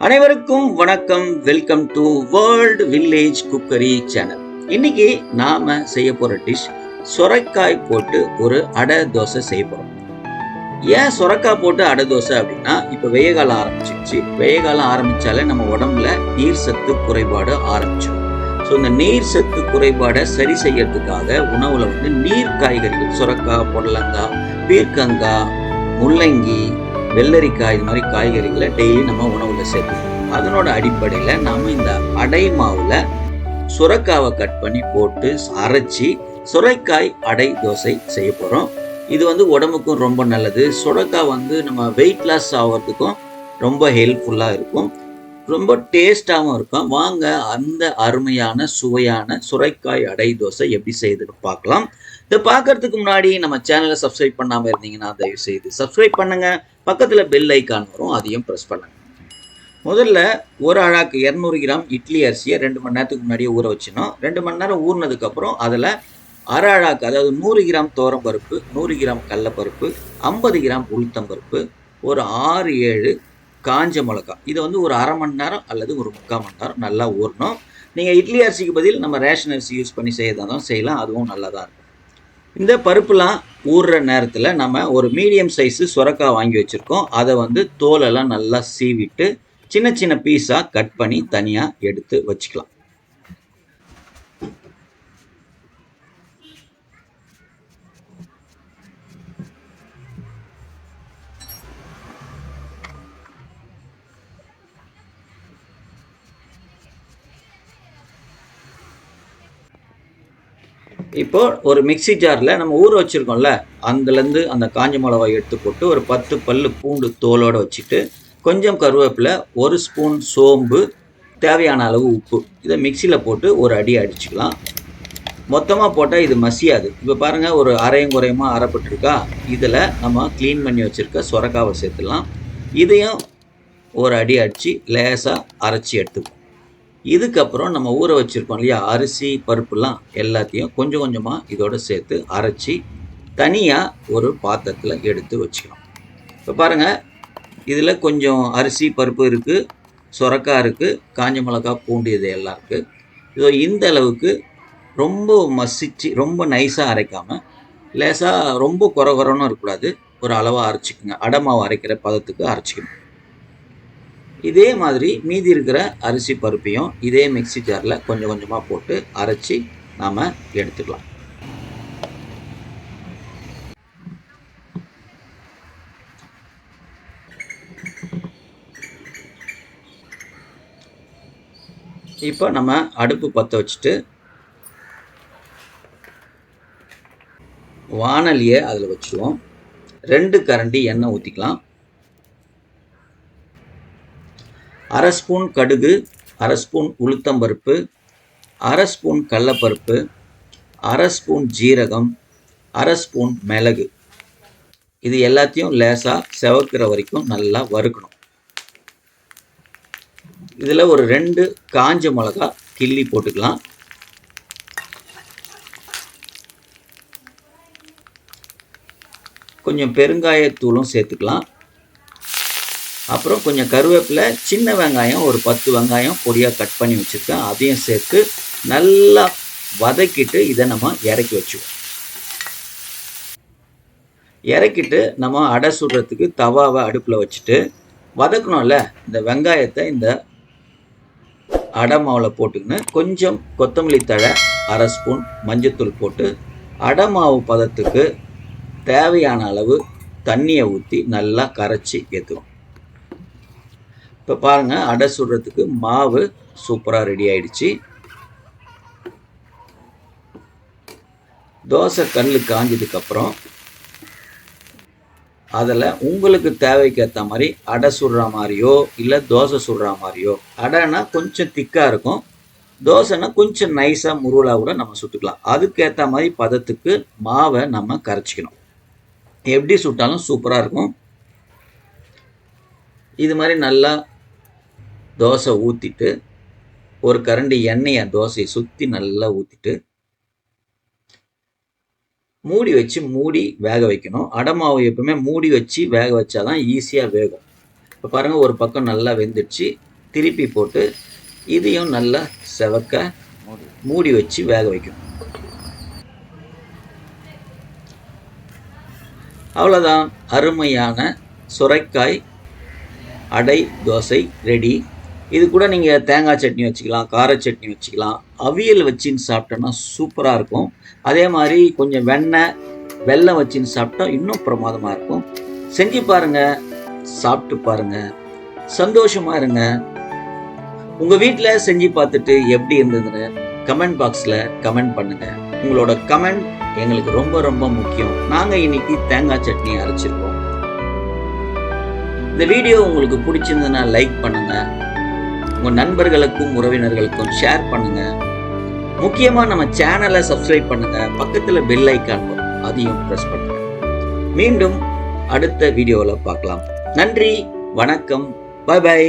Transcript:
அனைவருக்கும் வணக்கம். Welcome to world village cookery channel இன்னைக்கு நாம செய்ய போற டிஷ் சொரைக்காய் போட்டு ஒரு அடை தோசை செய்ய போறோம். ஏன் சொரக்காய் போட்டு அடை தோசை அப்படின்னா இப்ப வெய்ய காலம் ஆரம்பிச்சிருச்சு. வெய்ய காலம் ஆரம்பிச்சாலே நம்ம உடம்புல நீர் சத்து குறைபாடு ஆரம்பிச்சிடும் ஸோ இந்த நீர் சத்து குறைபாடை சரி செய்யறதுக்காக உணவுல வந்து நீர் காய்கறிகள் சுரக்காய் புடலங்காய் பீர்க்கங்காய் முள்ளங்கி வெள்ளரிக்காய் இது மாதிரி காய்கறிகளை டெய்லி நம்ம உணவுல சேர்க்கணும் அதனோட அடிப்படையில நாம இந்த அடை மாவுல சுரக்காவை கட் பண்ணி போட்டு அரைச்சி சுரைக்காய் அடை தோசை செய்ய போறோம். இது வந்து உடம்புக்கும் ரொம்ப நல்லது. சுரக்காய் வந்து நம்ம வெயிட் லாஸ் ஆகிறதுக்கும் ரொம்ப ஹெல்ப்ஃபுல்லாக இருக்கும். ரொம்ப டேஸ்டாகவும் இருக்கும். வாங்க அந்த அருமையான சுவையான சுரைக்காய் அடை தோசை எப்படி செய்யுதுன்னு பார்க்கலாம். இதை பார்க்கறதுக்கு முன்னாடி நம்ம சேனலை சப்ஸ்கிரைப் பண்ணாமல் இருந்தீங்கன்னா தயவு செய்து சப்ஸ்கிரைப் பண்ணுங்க. பக்கத்தில் பெல் ஐக்கான் வரும் அதையும் ப்ரெஸ் பண்ணுங்க. முதல்ல ஒரு அழாக்கு இரநூறு கிராம் இட்லி அரிசியை ரெண்டு மணி நேரத்துக்கு முன்னாடியே ஊற வச்சினோம் ரெண்டு மணி நேரம் ஊறினதுக்கப்புறம் அதில் அரை அழாக்கு அதாவது நூறு கிராம் தோரம் பருப்பு நூறு கிராம் கடலப்பருப்பு ஐம்பது கிராம் உளுத்தம் பருப்பு ஒரு ஆறு ஏழு காஞ்ச மிளகாய் இதை வந்து ஒரு அரை மணி நேரம் அல்லது ஒரு முக்கால் மணி நேரம் நல்லா ஊறணும். நீங்கள் இட்லி அரிசிக்கு பதில் நம்ம ரேஷன் அரிசி யூஸ் பண்ணி செய்யறதாலும் செய்யலாம். அதுவும் நல்லா தான் இருக்கும். இந்த பருப்புலாம் ஊறுற நேரத்தில் நம்ம ஒரு மீடியம் சைஸு சுரக்காய் வாங்கி வச்சுருக்கோம். அதை வந்து தோலெல்லாம் நல்லா சீவிட்டு சின்ன சின்ன பீஸாக கட் பண்ணி தனியாக எடுத்து வச்சுக்கலாம். இப்போது ஒரு மிக்ஸி ஜாரில் நம்ம ஊற வச்சுருக்கோம்ல அதுலேருந்து அந்த காஞ்ச மிளகாய் எடுத்து போட்டு ஒரு பத்து பல் பூண்டு தோலோடு வச்சுட்டு கொஞ்சம் கருவேப்பிலை ஒரு ஸ்பூன் சோம்பு தேவையான அளவு உப்பு. இதை மிக்சியில் போட்டு ஒரு அடி அடிச்சுக்கலாம். மொத்தமாக போட்டால் இது மசியாது. இப்போ பாருங்கள் ஒரு அரையும் குறையுமா அரைப்பட்டிருக்கா? இதில் நம்ம க்ளீன் பண்ணி வச்சுருக்க சொரக்காவை சேர்த்துடலாம். இதையும் ஒரு அடி அடித்து லேசாக அரைச்சி எடுத்துக்கலாம். இதுக்கப்புறம் நம்ம ஊற வச்சுருக்கோம் இல்லையா? அரிசி பருப்புலாம் எல்லாத்தையும் கொஞ்சம் கொஞ்சமாக இதோட சேர்த்து அரைச்சி தனியாக ஒரு பாத்திரத்தில் எடுத்து வச்சுக்கலாம் இப்போ பாருங்கள் இதில் கொஞ்சம் அரிசி பருப்பு இருக்குது சுரக்காய் இருக்குது காஞ்ச மிளகா பூண்டு இது எல்லாம் இருக்குது இதோ இந்த அளவுக்கு ரொம்ப மசிச்சு ரொம்ப நைஸாக அரைக்காமல் லேசாக ரொம்ப குறை குறைன்னு இருக்கக்கூடாது. ஒரு அளவாக அரைச்சிக்கோங்க. அடமாவை அரைக்கிற பதத்துக்கு அரைச்சிக்கணும். இதே மாதிரி மீதி இருக்கிற அரிசி பருப்பையும் இதே மிக்ஸி ஜாரில் கொஞ்சம் கொஞ்சமாக போட்டு அரைச்சி நாம் எடுத்துக்கலாம். இப்போ நம்ம அடுப்பு பற்ற வச்சுட்டு வானலியை அதில் வச்சுருவோம். ரெண்டு கரண்டி எண்ணெய் ஊற்றிக்கலாம் அரை ஸ்பூன் கடுகு அரை ஸ்பூன் உளுத்தம்பருப்பு அரை ஸ்பூன் கடலப்பருப்பு அரை ஸ்பூன் ஜீரகம் அரை ஸ்பூன் மிளகு. இது எல்லாத்தையும் லேசாக செவக்கிற வரைக்கும் நல்லா வறுக்கணும். இதில் ஒரு ரெண்டு காஞ்ச மிளகா கிள்ளி போட்டுக்கலாம். கொஞ்சம் பெருங்காயத்தூளும் சேர்த்துக்கலாம். அப்புறம் கொஞ்சம் கருவேப்பிலை சின்ன வெங்காயம் ஒரு பத்து வெங்காயம் பொடியாக கட் பண்ணி வச்சுருக்கேன். அதையும் சேர்த்து நல்லா வதக்கிட்டு இதை நம்ம இறக்கி வச்சுக்குவோம் இறக்கிட்டு நம்ம அடை சுடுறதுக்கு தவாவை அடுப்பில் வச்சுட்டு வதக்கணும்ல இந்த வெங்காயத்தை இந்த அடை மாவில் போட்டுக்கின்னு கொஞ்சம் கொத்தமல்லி தழை அரை ஸ்பூன் மஞ்சத்தூள் போட்டு அடை மாவு பதத்துக்கு தேவையான அளவு தண்ணியை ஊற்றி நல்லா கரைச்சி ஏற்றுவோம் இப்போ பாருங்கள் அடை சுடுறதுக்கு மாவு சூப்பராக ரெடி ஆயிடுச்சு. தோசை கல் காஞ்சதுக்கப்புறம் அதில் உங்களுக்கு தேவைக்கு ஏற்ற மாதிரி அடை சுடுற மாதிரியோ இல்லை தோசை சுடுற மாதிரியோ அடைனா கொஞ்சம் திக்காக இருக்கும். தோசைனா கொஞ்சம் நைஸாக முருளாக கூட நம்ம சுட்டுக்கலாம். அதுக்கேற்ற மாதிரி பதத்துக்கு மாவை நம்ம கரைச்சிக்கணும். எப்படி சுட்டாலும் சூப்பராக இருக்கும். இது மாதிரி நல்லா தோசை ஊற்றிட்டு ஒரு கரண்டி எண்ணெயை தோசையை சுற்றி நல்லா ஊற்றிட்டு மூடி வச்சு மூடி வேக வைக்கணும். அடை எப்பவுமே மூடி வச்சு வேக வச்சாதான் ஈஸியாக வேகும். இப்போ இப்போ பாருங்கள் ஒரு பக்கம் நல்லா வெந்துடுச்சு. திருப்பி போட்டு இதையும் நல்லா செவக்க மூடி வச்சு வேக வைக்கணும். அவ்வளோதான் அருமையான சுரைக்காய் அடை தோசை ரெடி. இது கூட நீங்கள் தேங்காய் சட்னி வச்சுக்கலாம் கார சட்னி வச்சுக்கலாம். அவியல் வச்சின்னு சாப்பிட்டோன்னா சூப்பராக இருக்கும். அதே மாதிரி கொஞ்சம் வெண்ணெய் வெல்லம் வச்சின்னு சாப்பிட்டா இன்னும் பிரமாதமாக இருக்கும். செஞ்சு பாருங்கள் சாப்பிட்டு பாருங்கள் சந்தோஷமாக இருங்க. உங்கள் வீட்டில் செஞ்சு பார்த்துட்டு எப்படி இருந்ததுன்னு கமெண்ட் பாக்ஸில் கமெண்ட் பண்ணுங்கள் உங்களோட கமெண்ட் எங்களுக்கு ரொம்ப ரொம்ப முக்கியம். நாங்கள் இன்னைக்கு தேங்காய் சட்னி அரைச்சிருக்கோம் இந்த வீடியோ உங்களுக்கு பிடிச்சிருந்ததுன்னா லைக் பண்ணுங்கள் உங்கள் நண்பர்களுக்கும் உறவினர்களுக்கும் ஷேர் பண்ணுங்க. முக்கியமா நம்ம சேனலை சப்ஸ்கிரைப் பண்ணுங்க. பக்கத்துல பெல் ஐக்கான் வரும். அதையும் ப்ரெஸ் பண்ணுங்க. மீண்டும் அடுத்த வீடியோவில் பார்க்கலாம். நன்றி வணக்கம். Bye bye